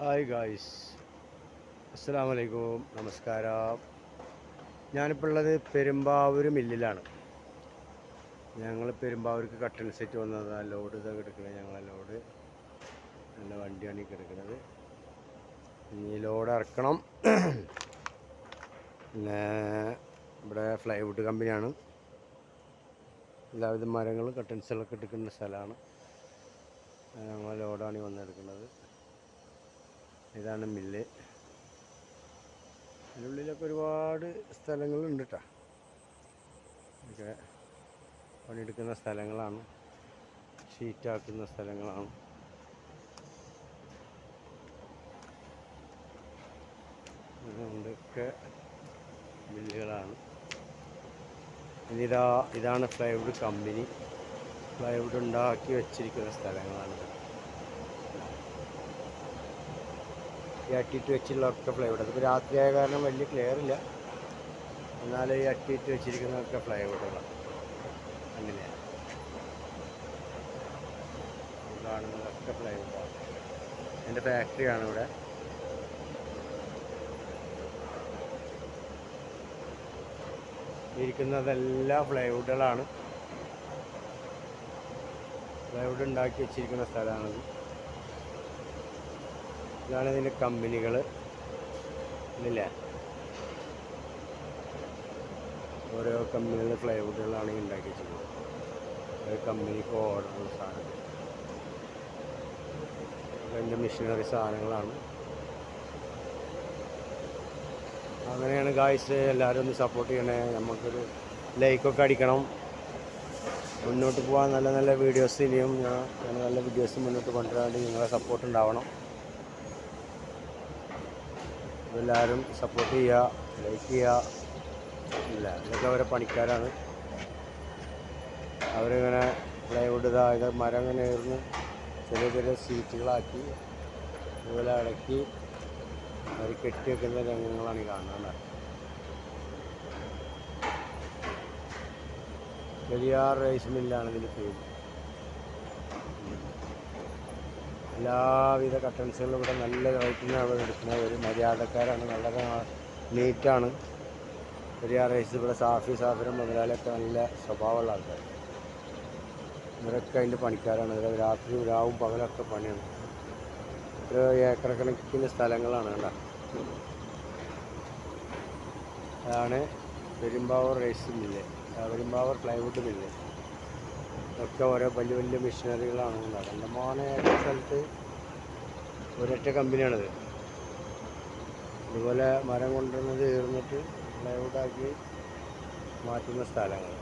Hi guys അസ്സാം വലൈക്കും നമസ്കാരം ഞാനിപ്പോൾ ഉള്ളത് പെരുമ്പാവൂർ മില്ലിലാണ്. ഞങ്ങൾ പെരുമ്പാവൂർക്ക് കട്ടൻ സെറ്റ് വന്നതാണ് ലോഡ് ഇതൊക്കെ എടുക്കുന്നത് ഞങ്ങളെ ലോഡ് നല്ല വണ്ടിയാണ് ഈ കിടക്കുന്നത് ഇനി ലോഡ് ഇറക്കണം പിന്നെ ഇവിടെ ഫ്ലൈവുഡ് കമ്പനിയാണ് എല്ലാവിധ മരങ്ങളും കട്ടൻസുകളൊക്കെ എടുക്കുന്ന സ്ഥലമാണ്. ഞങ്ങളെ ലോഡാണ് ഈ വന്നെടുക്കുന്നത് ഇതാണ് മില്ല്. അതിനുള്ളിലൊക്കെ ഒരുപാട് സ്ഥലങ്ങളുണ്ട് കേട്ടോ ഇതൊക്കെ പണിയെടുക്കുന്ന സ്ഥലങ്ങളാണ്. ഷീറ്റാക്കുന്ന സ്ഥലങ്ങളാണ്. ഇതൊക്കെ മില്ലുകളാണ്. ഇനിതാ ഇതാണ് പ്ലൈവുഡ് കമ്പനി. പ്ലൈവുഡ് ഉണ്ടാക്കി വെച്ചിരിക്കുന്ന സ്ഥലങ്ങളാണ് ഈ അട്ടിയിട്ട് വെച്ചുള്ളതൊക്കെ പ്ലൈവുഡ് അതിപ്പോൾ രാത്രിയായ കാരണം വലിയ ക്ലിയർ ഇല്ല. എന്നാൽ ഈ അട്ടിയിട്ട് വെച്ചിരിക്കുന്നതൊക്കെ പ്ലൈവുഡുകളാണ് അങ്ങനെയാണ് കാണുന്നതൊക്കെ പ്ലൈവുഡാണ് എന്റെ ഫാക്ടറിയാണ് ഇവിടെ. ഇരിക്കുന്നതെല്ലാം പ്ലൈവുഡുകളാണ് പ്ലൈവുഡ് ഉണ്ടാക്കി വെച്ചിരിക്കുന്ന സ്ഥലമാണിത്. ഇതാണ് ഇതിന്റെ കമ്പനികൾ. ഇല്ല ഓരോ കമ്പനികളുടെ ഈ ഉണ്ടാക്കി വെച്ചിരിക്കുന്നത് ഒരു കമ്പനിക്ക് ഓർഡർ സാധനം. അതിന്റെ മെഷീനറി സാധനങ്ങളാണ്. അങ്ങനെയാണ് ഗായ്സ് എല്ലാവരും ഒന്ന് സപ്പോർട്ട് ചെയ്യണേ. നമുക്കൊരു ലൈക്കൊക്കെ അടിക്കണം. മുന്നോട്ട് പോകാൻ നല്ല നല്ല വീഡിയോസ് ഇനിയും ഞാൻ നല്ല വീഡിയോസ് മുന്നോട്ട് കൊണ്ടുവരാൻ വേണ്ടി നിങ്ങളെ സപ്പോർട്ട് ഉണ്ടാവണം. എല്ലാവരും സപ്പോർട്ട് ചെയ്യുക ലൈക്ക് ചെയ്യുക. ഇല്ല ഇതൊക്കെ അവരെ പണിക്കാരാണ്. അവരിങ്ങനെ പ്ലൈവുഡ് ഇതായത് മരം ഇങ്ങനെ ഇരുന്ന് ചെറിയ ചെറിയ സീറ്റുകളാക്കി അതുപോലെ അടക്കി അവർ കെട്ടി വെക്കുന്ന രംഗങ്ങളാണ് ഈ കാണുന്നത് പെരിയാർ റൈസ് മില്ലാണ് ഇതിന്റെ പേര്. എല്ലാവിധ കട്ടൻസുകളും ഇവിടെ നല്ല റേറ്റിനാണ് എടുക്കുന്നത്. ഒരു മര്യാദക്കാരാണ് നല്ല നീറ്റാണ്. പെരിയാർ റൈസ് ഇവിടെ സാഫി സാഫിനും മുതലാളിയൊക്കെ നല്ല സ്വഭാവമുള്ള ആൾക്കാർ ഇവരൊക്കെ അതിന്റെ പണിക്കാരാണ്. ഇവിടെ രാത്രി രാവും പകലൊക്കെ പണിയാണ്. ഒരു ഏക്കർ കണക്കിന് സ്ഥലങ്ങളാണ് കണ്ട? അതാണ് Perumbavoor rice mill. Perumbavoor plywood mill ഒക്കെ ഓരോ വലിയ വലിയ മെഷീനറികളാണ് ഉണ്ടാകുന്നത് മോനെ സ്ഥലത്ത് ഒരൊറ്റ കമ്പനിയാണിത്. അതുപോലെ മരം കൊണ്ടുവന്നത് തീർന്നിട്ട് പ്ലൈവുഡാക്കി മാറ്റുന്ന സ്ഥലങ്ങൾ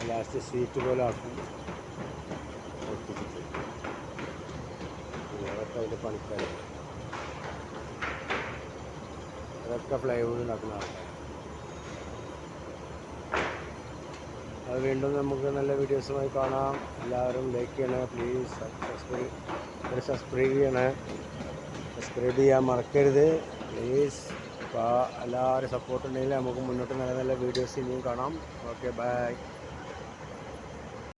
ലാസ്റ്റ് സീറ്റ് പോലെ ആക്കും. ഒട്ടിച്ചിട്ട് അതൊക്കെ അതിന്റെ പണിക്കാർ അതൊക്കെ പ്ലൈവുഡ് നടക്കുന്ന ആൾക്കാർ അത് വീണ്ടും നമുക്ക് നല്ല വീഡിയോസുമായി കാണാം. എല്ലാവരും ലൈക്ക് ചെയ്യണേ പ്ലീസ് സബ്സ്ക്രൈബ് സബ്സ്ക്രൈബ് ചെയ്യണേ. സബ്സ്ക്രൈബ് ചെയ്യാൻ മറക്കരുത്. പ്ലീസ് അപ്പോൾ എല്ലാവരും സപ്പോർട്ട് ഉണ്ടെങ്കിൽ നമുക്ക് മുന്നോട്ട് നല്ല നല്ല വീഡിയോസ് ഇനിയും കാണാം. Okay bye